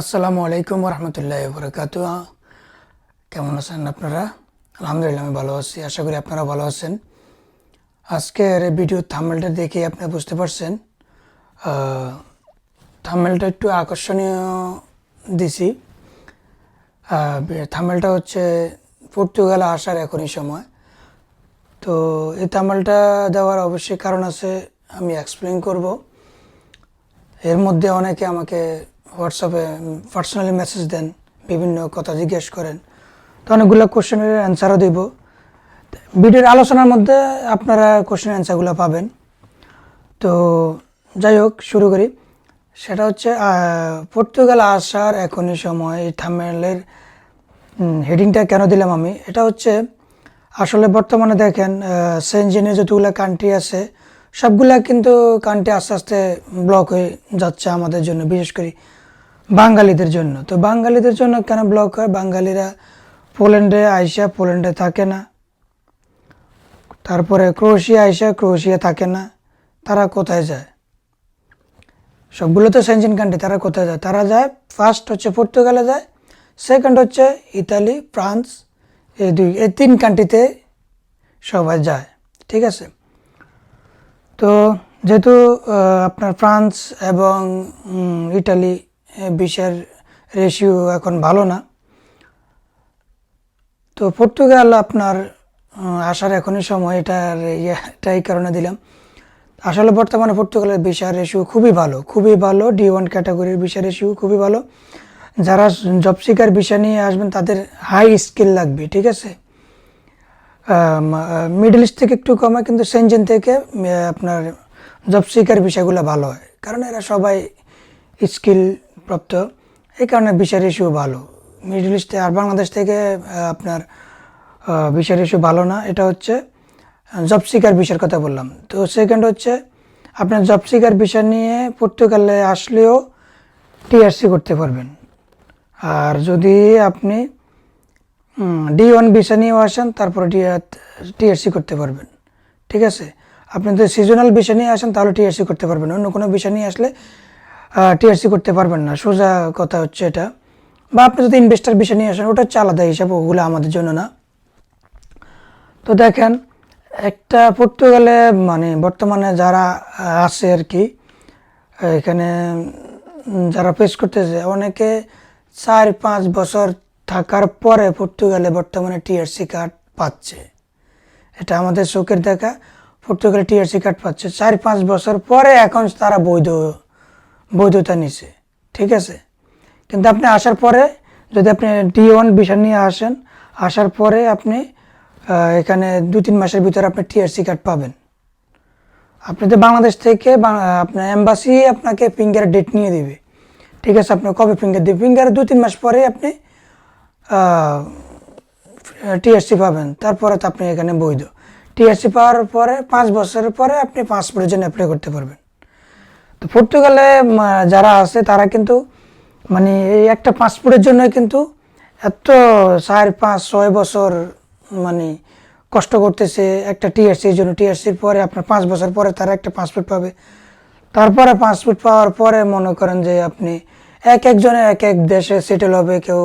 আসসালামু আলাইকুম রহমতুল্লাহ বরকাত কেমন আছেন আপনারা? আলহামদুলিল্লাহ, আমি ভালো আছি। আশা করি আপনারা ভালো আছেন। আজকের ভিডিও থামেলটা দেখে আপনি বুঝতে পারছেন থামেলটা একটু আকর্ষণীয় দিছি। থামেলটা হচ্ছে পর্তুগালে আসার এখনই সময়। তো এই থামেলটা দেওয়ার অবশ্যই কারণ আছে, আমি এক্সপ্লেন করব। এর মধ্যে অনেকে আমাকে হোয়াটসঅ্যাপে পার্সোনালি মেসেজ দেন, বিভিন্ন কথা জিজ্ঞেস করেন। তো অনেকগুলো কোশ্চেনের অ্যান্সারও দিব। ভিডিওর আলোচনার মধ্যে আপনারা কোশ্চেনের অ্যান্সারগুলো পাবেন। তো যাই হোক, শুরু করি। সেটা হচ্ছে পর্তুগাল আসার এখনই সময়, এই থামেলের হেডিংটা কেন দিলাম আমি? এটা হচ্ছে, আসলে বর্তমানে দেখেন সেনজেনে যতগুলো কান্ট্রি আছে, সবগুলা কিন্তু কান্ট্রি আস্তে আস্তে ব্লক হয়ে যাচ্ছে আমাদের জন্য। বিশেষ করে বাঙালিদের জন্য। তো বাঙালিদের জন্য কেন ব্লক হয়? বাঙালিরা পোল্যান্ডে আইসা পোল্যান্ডে থাকে না। তারপরে ক্রোয়েশিয়া আইসা ক্রোয়েশিয়া থাকে না। তারা কোথায় যায়? সবগুলো তো সেনজেন কান্ট্রি, তারা কোথায় যায়? তারা যায় ফার্স্ট হচ্ছে পর্তুগালে যায় সেকেন্ড হচ্ছে ইতালি, ফ্রান্স, এই দুই, এই তিন কান্ট্রিতে সবাই যায়। ঠিক আছে? তো যেহেতু আপনার ফ্রান্স এবং ইটালি বিষের রেশিও এখন ভালো না। তো পর্তুগাল আপনার আসার এখনই সময়, এটার ইয়ে- এটাই কারণে দিলাম। আসলে বর্তমানে পর্তুগালের ভিসার রেশিও খুবই ভালো খুবই ভালো ডি ওয়ান ক্যাটাগরির ভিসার রেশিও খুবই ভালো। যারা জব সিকার ভিসা নিয়ে আসবেন, তাদের হাই স্কিল লাগবে, ঠিক আছে? মিডল ইস্ট থেকে একটু কমে, কিন্তু সেনজেন থেকে আপনার জব সিকার বিষয়গুলো ভালো হয়। কারণ এরা সবাই স্কিল প্রাপ্ত। এই কারণে ভিসা ইস্যু ভালো। মিডল ইস্টে আর বাংলাদেশ থেকে আপনার ভিসা ইস্যু ভালো না। এটা হচ্ছে জব সিকার ভিসার কথা বললাম। তো সেকেন্ড হচ্ছে, আপনার জব সিকার ভিসা নিয়ে পর্তুগালে আসলেও টিআরসি করতে পারবেন। আর যদি আপনি ডি ওয়ান ভিসা নিয়েও আসেন, তারপরে টিআরসি করতে পারবেন। ঠিক আছে? আপনি যদি সিজনাল ভিসা নিয়ে আসেন, তাহলে টিআরসি করতে পারবেন। অন্য কোনো ভিসা নিয়ে আসলে টিআরসি করতে পারবেন না। সোজা কথা হচ্ছে এটা। বা আপনি যদি ইনভেস্টার বিষয় নিয়ে আসেন, ওটা হচ্ছে আলাদা হিসাব, ওগুলো আমাদের জন্য না। তো দেখেন, একটা পর্তুগালে মানে বর্তমানে যারা আছে আর কি, এখানে যারা পেশ করতেছে, অনেকে চার পাঁচ বছর থাকার পরে পর্তুগালে বর্তমানে টিআরসি কার্ড পাচ্ছে। এটা আমাদের চোখের দেখা। পর্তুগালে টিআরসি কার্ড পাচ্ছে। চার পাঁচ বছর পরে এখন তারা বৈধ বৈধতা নিছে, ঠিক আছে? কিন্তু আপনি আসার পরে যদি আপনি ডি ওয়ান ভিসা নিয়ে আসেন, আসার পরে আপনি এখানে দু তিন মাসের ভিতরে আপনি টিআরসি কার্ড পাবেন। আপনি তো বাংলাদেশ থেকে আপনার এম্বাসি আপনাকে ফিঙ্গার ডেট নিয়ে দিবে। ঠিক আছে, আপনার কবে ফিঙ্গার দিবে? ফিঙ্গার দু তিন মাস পরে আপনি টিএসসি পাবেন। তারপরে তো আপনি এখানে বৈধ। টিএসসি পাওয়ার পরে, পাঁচ বছরের পরে আপনি পাসপোর্টের জন্য অ্যাপ্লাই করতে পারবেন। তো পর্তুগালে যারা আছে, তারা কিন্তু মানে এই একটা পাসপোর্টের জন্য কিন্তু এত চার, পাঁচ, ছয় বছর মানে কষ্ট করতেছে একটা টিএসসির জন্য। টিএসসির পরে, আপনার পাঁচ বছর পরে তারা একটা পাসপোর্ট পাবে। তারপরে পাসপোর্ট পাওয়ার পরে মনে করেন যে আপনি এক একজনে এক এক দেশে সেটেল হবে কেউ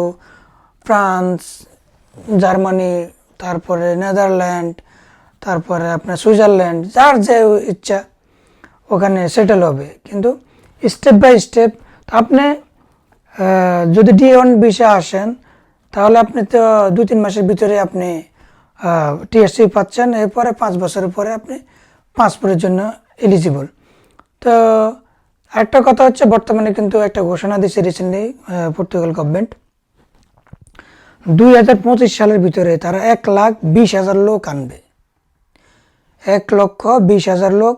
ফ্রান্স, জার্মানি, তারপরে নেদারল্যান্ড, তারপরে আপনার সুইজারল্যান্ড, যার যে ইচ্ছা। ওখানে সেটেল হবে। কিন্তু স্টেপ বাই স্টেপ আপনি যদি ডি ওয়ান ভিসা আসেন, তাহলে আপনি তো দু তিন মাসের ভিতরে আপনি টিএসসি পাচ্ছেন। এরপরে পাঁচ বছরের পরে আপনি পাসপোর্টের জন্য এলিজিবল তো একটা কথা হচ্ছে, বর্তমানে কিন্তু একটা ঘোষণা দিয়েছে রিসেন্টলি পর্তুগাল গভর্নমেন্ট দুই হাজার পঁচিশ সালের ভিতরে তারা এক লাখ বিশ হাজার লোক আনবে। এক লক্ষ বিশ হাজার লোক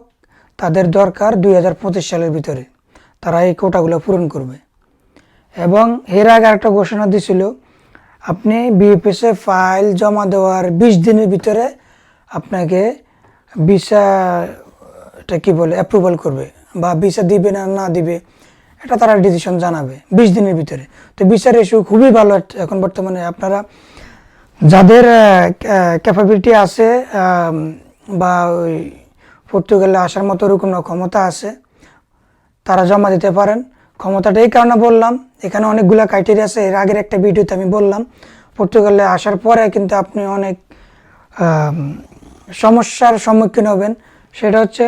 তাদের দরকার দুই হাজার পঁচিশ সালের ভিতরে। তারা এই কোটাগুলো পূরণ করবে। এবং এর আগে একটা ঘোষণা দিছিল, আপনি বিএফএসে ফাইল জমা দেওয়ার বিশ দিনের ভিতরে আপনাকে ভিসা, এটা কি বলে অ্যাপ্রুভাল করবে বা ভিসা দিবে না না দিবে, এটা তারা ডিসিশন জানাবে বিশ দিনের ভিতরে। তো ভিসার ইস্যু খুবই ভালো এখন বর্তমানে আপনারা যাদের ক্যাপাবিলিটি আছে বা ওই পর্তুগালে আসার মতো ওরকম ক্ষমতা আছে? তারা জমা দিতে পারেন। ক্ষমতাটা এই কারণে বললাম। এখানে অনেকগুলো ক্রাইটেরিয়া আছে। এর আগের একটা ভিডিওতে আমি বললাম, পর্তুগালে আসার পরে কিন্তু আপনি অনেক সমস্যার সম্মুখীন হবেন। সেটা হচ্ছে,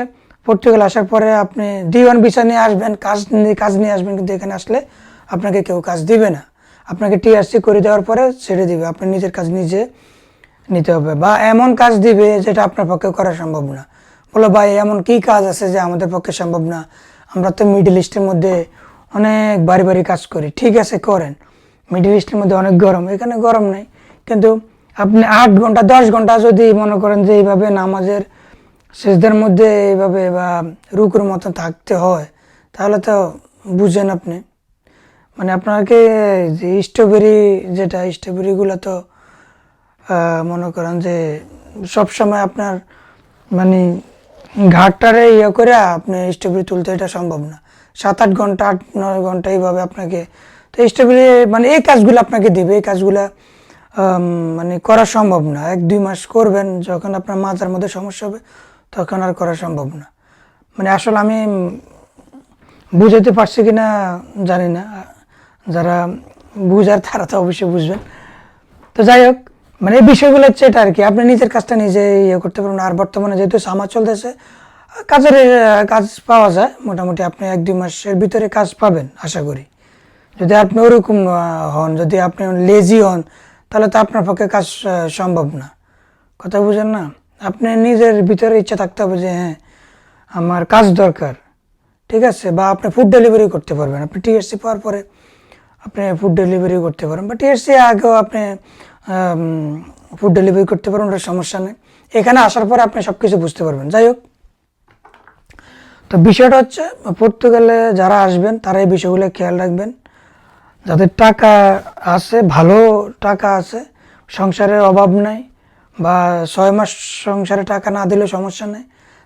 পর্তুগাল আসার পরে আপনি ডি ওয়ান ভিসা নিয়ে আসবেন, কাজ নিয়ে কাজ নিয়ে আসবেন, কিন্তু এখানে আসলে আপনাকে কেউ কাজ দিবে না। আপনাকে টিআরসি করে দেওয়ার পরে ছেড়ে দিবে। আপনি নিজের কাজ নিজে নিতে হবে। বা এমন কাজ দিবে যেটা আপনার পক্ষে করা সম্ভব না। বলো, ভাই, এমন কি কাজ আছে যে আমাদের পক্ষে সম্ভব না? আমরা তো মিডল ইস্টের মধ্যে অনেক বাড়ি বাড়ি কাজ করি। ঠিক আছে, করেন। মিডল ইস্টের মধ্যে অনেক গরম, এখানে গরম নেই। কিন্তু আপনি আট ঘণ্টা, দশ ঘণ্টা যদি মনে করেন যে এইভাবে নামাজের শেষদের মধ্যে এইভাবে বা রুকুর মতো থাকতে হয়, তাহলে তো বুঝেন আপনি। মানে আপনাকে যে স্ট্রবেরি যেটা, স্ট্রবেরিগুলো তো মনে করেন যে সব সময় আপনার মানে ঘাটটারে ইয়ে করে আপনি স্ট্রবেরি তুলতে এটা সম্ভব না। সাত আট ঘণ্টা, আট, নয় ঘণ্টা এইভাবে আপনাকে, তো স্ট্রবেরি মানে এই কাজগুলো আপনাকে দিবে, এই কাজগুলো মানে করা সম্ভব না। এক, দুই মাস করবেন, যখন আপনার মাথার মধ্যে সমস্যা হবে, তখন আর করা সম্ভব না। মানে আসলে আমি বুঝাতে পারছি কি না জানি না। যারা বুঝার, তারা তো অবশ্যই বুঝবেন। তো যাই হোক মানে এই বিষয়গুলো হচ্ছে এটা আর কি আপনি নিজের কাজটা নিজে ইয়ে করতে পারবেন। আর বর্তমানে যেহেতু সামার চলতেছে, কাজের, কাজ পাওয়া যায়। মোটামুটি আপনি এক, দুই মাসের ভিতরে কাজ পাবেন, আশা করি। যদি আপনি ওরকম হন, যদি আপনি লেজি হন, তাহলে তো আপনার পক্ষে কাজ সম্ভব না। কথা বুঝেন না? আপনি নিজের ভিতরে ইচ্ছা থাকতে হবে যে হ্যাঁ আমার কাজ দরকার, ঠিক আছে? বা আপনি ফুড ডেলিভারি করতে পারবেন। আপনি টিএসসি পাওয়ার পরে আপনি ফুড ডেলিভারি করতে পারেন বা টিএসসি আগেও আপনি ফুড ডেলিভারি করতে পারেন, ওটা সমস্যা নেই। এখানে আসার পরে আপনি সব কিছু বুঝতে পারবেন। যাই হোক। তো বিষয়টা হচ্ছে, পর্তুগালে যারা আসবেন, তারা এই বিষয়গুলো খেয়াল রাখবেন। যাদের টাকা আছে, ভালো টাকা আছে, সংসারের অভাব নাই বা ছয় মাস সংসারে টাকা না দিলেও সমস্যা নেই,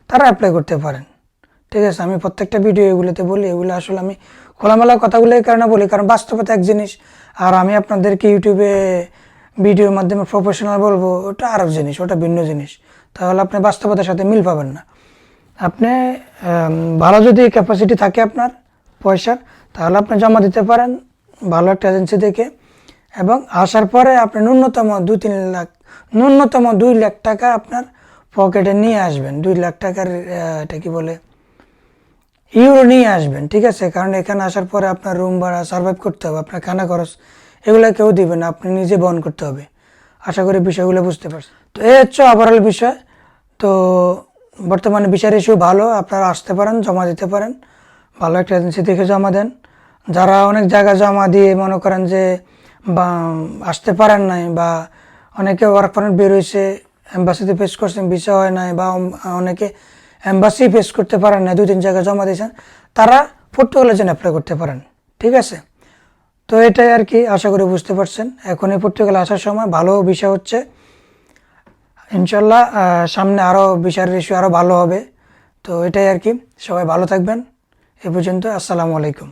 তারা অ্যাপ্লাই করতে পারেন। ঠিক আছে? আমি প্রত্যেকটা ভিডিও এগুলোতে বলি, এগুলো আসলে আমি খোলামেলা কথাগুলো এই কারণে বলি, কারণ বাস্তবতা এক জিনিস। আর আমি আপনাদেরকে ইউটিউবে ভিডিওর মাধ্যমে প্রফেশনাল বলব, ওটা আরও জিনিস, ওটা ভিন্ন জিনিস। তাহলে আপনি বাস্তবতার সাথে মিল পাবেন না। আপনি ভালো যদি ক্যাপাসিটি থাকে আপনার পয়সার, তাহলে আপনি জমা দিতে পারেন ভালো একটা এজেন্সি থেকে। এবং আসার পরে আপনি ন্যূনতম দু তিন লাখ, ন্যূনতম দুই লাখ টাকা আপনার পকেটে নিয়ে আসবেন। দুই লাখ টাকার এটা কি বলে? ইউরো নিয়ে আসবেন, ঠিক আছে? কারণ এখানে আসার পরে আপনার রুম ভাড়া সার্ভাইভ করতে হবে, আপনার খানা খরচ। এগুলো কেউ দিবে না, আপনি নিজে বহন করতে হবে। আশা করি বিষয়গুলো বুঝতে পারছেন। তো এই হচ্ছে ওভারঅল বিষয়। তো বর্তমানে বিচার ইস্যু ভালো, আপনারা আসতে পারেন, জমা দিতে পারেন। ভালো একটা এজেন্সি দেখে জমা দেন। যারা অনেক জায়গায় জমা দিয়ে মনে করেন যে, বা আসতে পারেন নাই বা অনেকে ওয়ার্ক পারমিট বের হয়েছে এম্বাসিতে ফেস করছেন ভিসা হয় নাই বা অনেকে এম্বাসি ফেস করতে পারেন না দুই, তিন জায়গায় জমা দিয়েছেন, তারা পর্তুগালের জন্য অ্যাপ্লাই করতে পারেন। ঠিক আছে? তো এটাই আর কি আশা করি বুঝতে পারছেন। এখন এই পর্তুগালে আসার সময় ভালো বিষয় হচ্ছে, ইনশাল্লাহ সামনে আরও বিষয়ের ইস্যু আরও ভালো হবে। তো এটাই আর কি। সবাই ভালো থাকবেন। এ পর্যন্ত আসসালামু আলাইকুম।